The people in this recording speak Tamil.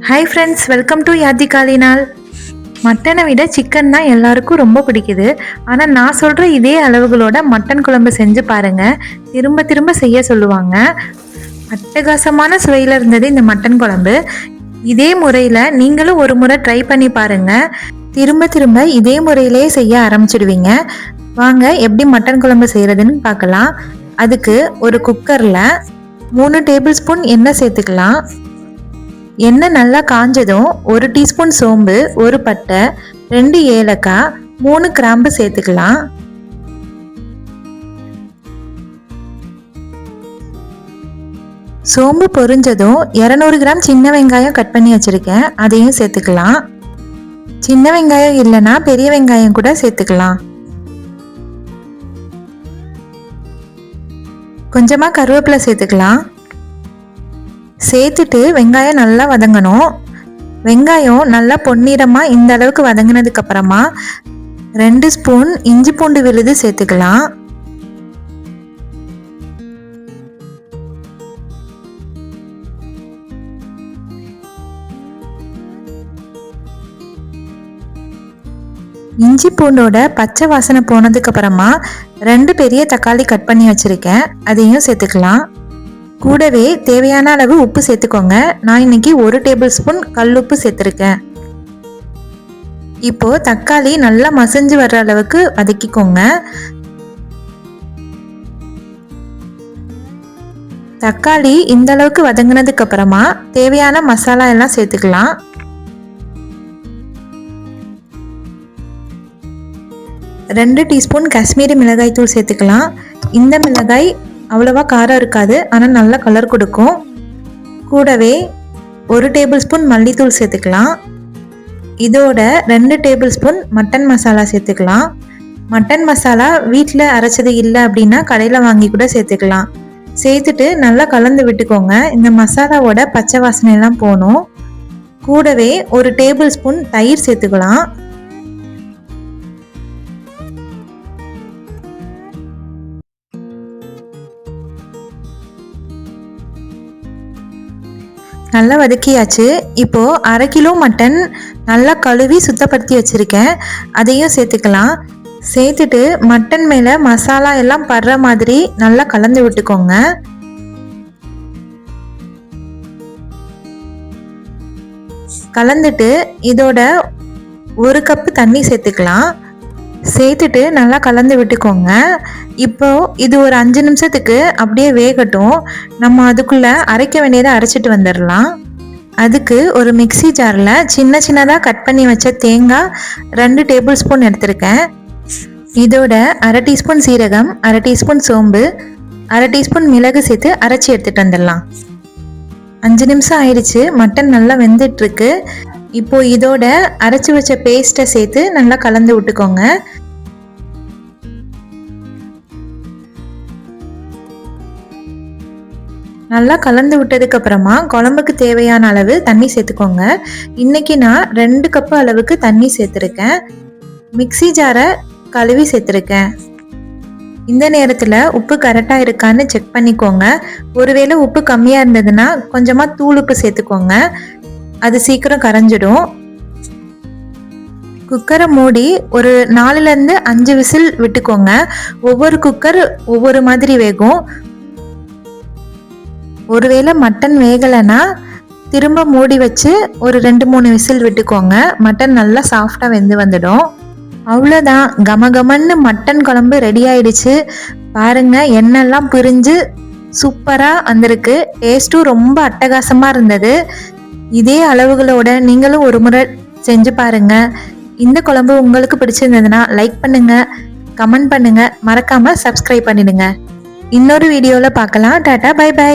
ஹாய் ஃப்ரெண்ட்ஸ் வெல்கம் டு யாத்திகாலி நாள் மட்டனை விட சிக்கன் தான் எல்லாருக்கும் ரொம்ப பிடிக்குது. ஆனால் நான் சொல்கிற இதே அளவுகளோட மட்டன் குழம்பு செஞ்சு பாருங்கள் திரும்ப திரும்ப செய்ய சொல்லுவாங்க. அட்டகாசமான சுவையில் இருந்தது இந்த மட்டன் குழம்பு. இதே முறையில் நீங்களும் ஒரு முறை ட்ரை பண்ணி பாருங்கள் திரும்ப திரும்ப இதே முறையிலே செய்ய ஆரம்பிச்சிடுவீங்க. வாங்க எப்படி மட்டன் குழம்பு செய்கிறதுன்னு பார்க்கலாம். அதுக்கு ஒரு குக்கரில் மூணு டேபிள் ஸ்பூன் எண்ணெய் சேர்த்துக்கலாம். எண்ணெய் நல்லா காஞ்சதும் ஒரு டீஸ்பூன் சோம்பு ஒரு பட்டை ரெண்டு ஏலக்காய் மூணு கிராம்பு சேர்த்துக்கலாம். சோம்பு பொரிஞ்சதும் இரநூறு கிராம் சின்ன வெங்காயம் கட் பண்ணி வச்சுருக்கேன். அதையும் சேர்த்துக்கலாம். சின்ன வெங்காயம் இல்லைன்னா பெரிய வெங்காயம் கூட சேர்த்துக்கலாம். கொஞ்சமாக கருவேப்பிலை சேர்த்துக்கலாம். சேர்த்துட்டு வெங்காயம் நல்லா வதங்கணும். வெங்காயம் நல்லா பொன்னிறமாக இந்த அளவுக்கு வதங்கினதுக்கப்புறமா ரெண்டு ஸ்பூன் இஞ்சி பூண்டு விழுது சேர்த்துக்கலாம். இஞ்சி பூண்டோட பச்சை வாசனை போனதுக்கப்புறமா ரெண்டு பெரிய தக்காளி கட் பண்ணி வச்சுருக்கேன். அதையும் சேர்த்துக்கலாம். கூடவே தேவையான அளவு உப்பு சேர்த்துக்கோங்க. நான் இன்னைக்கு ஒரு டேபிள் ஸ்பூன் கல்லுப்பு சேர்த்துருக்கேன். இப்போ தக்காளி நல்லா மசிஞ்சு வர்ற அளவுக்கு வதக்கிக்கோங்க. தக்காளி இந்த அளவுக்கு வதங்கினதுக்கு அப்புறமா தேவையான மசாலா எல்லாம் சேர்த்துக்கலாம். ரெண்டு டீஸ்பூன் காஷ்மீரி மிளகாய் தூள் சேர்த்துக்கலாம். இந்த மிளகாய் அவ்வளோவா காரம் இருக்காது ஆனால் நல்ல கலர் கொடுக்கும். கூடவே ஒரு டேபிள் ஸ்பூன் மல்லித்தூள் சேர்த்துக்கலாம். இதோட ரெண்டு டேபிள் ஸ்பூன் மட்டன் மசாலா சேர்த்துக்கலாம். மட்டன் மசாலா வீட்டில் அரைச்சது இல்லை அப்படின்னா கடையில் வாங்கி கூட சேர்த்துக்கலாம். சேர்த்துட்டு நல்லா கலந்து விட்டுக்கோங்க. இந்த மசாலாவோட பச்சை வாசனை எல்லாம் போகணும் கூடவே ஒரு டேபிள் ஸ்பூன் தயிர் சேர்த்துக்கலாம். நல்லா வதக்கியாச்சு. இப்போது அரை கிலோ மட்டன் நல்லா கழுவி சுத்தப்படுத்தி வச்சுருக்கேன். அதையும் சேர்த்துக்கலாம். சேர்த்துட்டு மட்டன் மேலே மசாலா எல்லாம் படுற மாதிரி நல்லா கலந்து விட்டுக்கோங்க. கலந்துட்டு இதோட ஒரு கப்பு தண்ணி சேர்த்துக்கலாம். சேர்த்துட்டு நல்லா கலந்து விட்டுக்கோங்க. இப்போ இது ஒரு அஞ்சு நிமிஷத்துக்கு அப்படியே வேகட்டும். நம்ம அதுக்குள்ளே அரைக்க வேண்டியதை அரைச்சிட்டு வந்துடலாம். அதுக்கு ஒரு மிக்சி ஜாரில் சின்ன சின்னதாக கட் பண்ணி வச்ச தேங்காய் ரெண்டு டேபிள் ஸ்பூன் எடுத்திருக்கேன். இதோட அரை டீஸ்பூன் சீரகம் அரை டீஸ்பூன் சோம்பு அரை டீஸ்பூன் மிளகு சேர்த்து அரைச்சி எடுத்துகிட்டு வந்துடலாம். அஞ்சு நிமிஷம் ஆயிடுச்சு மட்டன் நல்லா வெந்துட்டுருக்கு. இப்போ இதோட அரைச்சி வச்ச பேஸ்ட்டை சேர்த்து நல்லா கலந்து விட்டுக்கோங்க. நல்லா கலந்து விட்டதுக்கு அப்புறமா குழம்புக்கு தேவையான அளவு தண்ணி சேர்த்துக்கோங்க. இன்னைக்கு நான் ரெண்டு கப்பு அளவுக்கு தண்ணி சேர்த்துருக்கேன். மிக்சி ஜாரை கழுவி சேர்த்துருக்கேன். இந்த நேரத்தில் உப்பு கரெக்டாக இருக்கான்னு செக் பண்ணிக்கோங்க. ஒருவேளை உப்பு கம்மியாக இருந்ததுன்னா கொஞ்சமாக தூள் உப்பு சேர்த்துக்கோங்க. அது சீக்கிரம் கரைஞ்சிடும். குக்கரை மூடி ஒரு நாலுலேருந்து அஞ்சு விசில் விட்டுக்கோங்க. ஒவ்வொரு குக்கர் ஒவ்வொரு மாதிரி வேகும். ஒருவேளை மட்டன் வேகலைன்னா திரும்ப மூடி வச்சு ஒரு ரெண்டு மூணு விசில் விட்டுக்கோங்க. மட்டன் நல்லா சாஃப்டாக வெந்து வந்துடும். அவ்வளோதான். கமகமன்னு மட்டன் குழம்பு ரெடி ஆயிடுச்சு. பாருங்க எண்ணெய்லாம் பிரிஞ்சு சூப்பராக வந்திருக்கு. டேஸ்ட்டும் ரொம்ப அட்டகாசமாக இருந்தது. இதே அளவுகளோட நீங்களும் ஒரு முறை செஞ்சு பாருங்க. இந்த குழம்பு உங்களுக்கு பிடிச்சிருந்ததுன்னா லைக் பண்ணுங்க கமெண்ட் பண்ணுங்க. மறக்காம சப்ஸ்கிரைப் பண்ணிடுங்க. இன்னொரு வீடியோவில் பார்க்கலாம். Tata bye by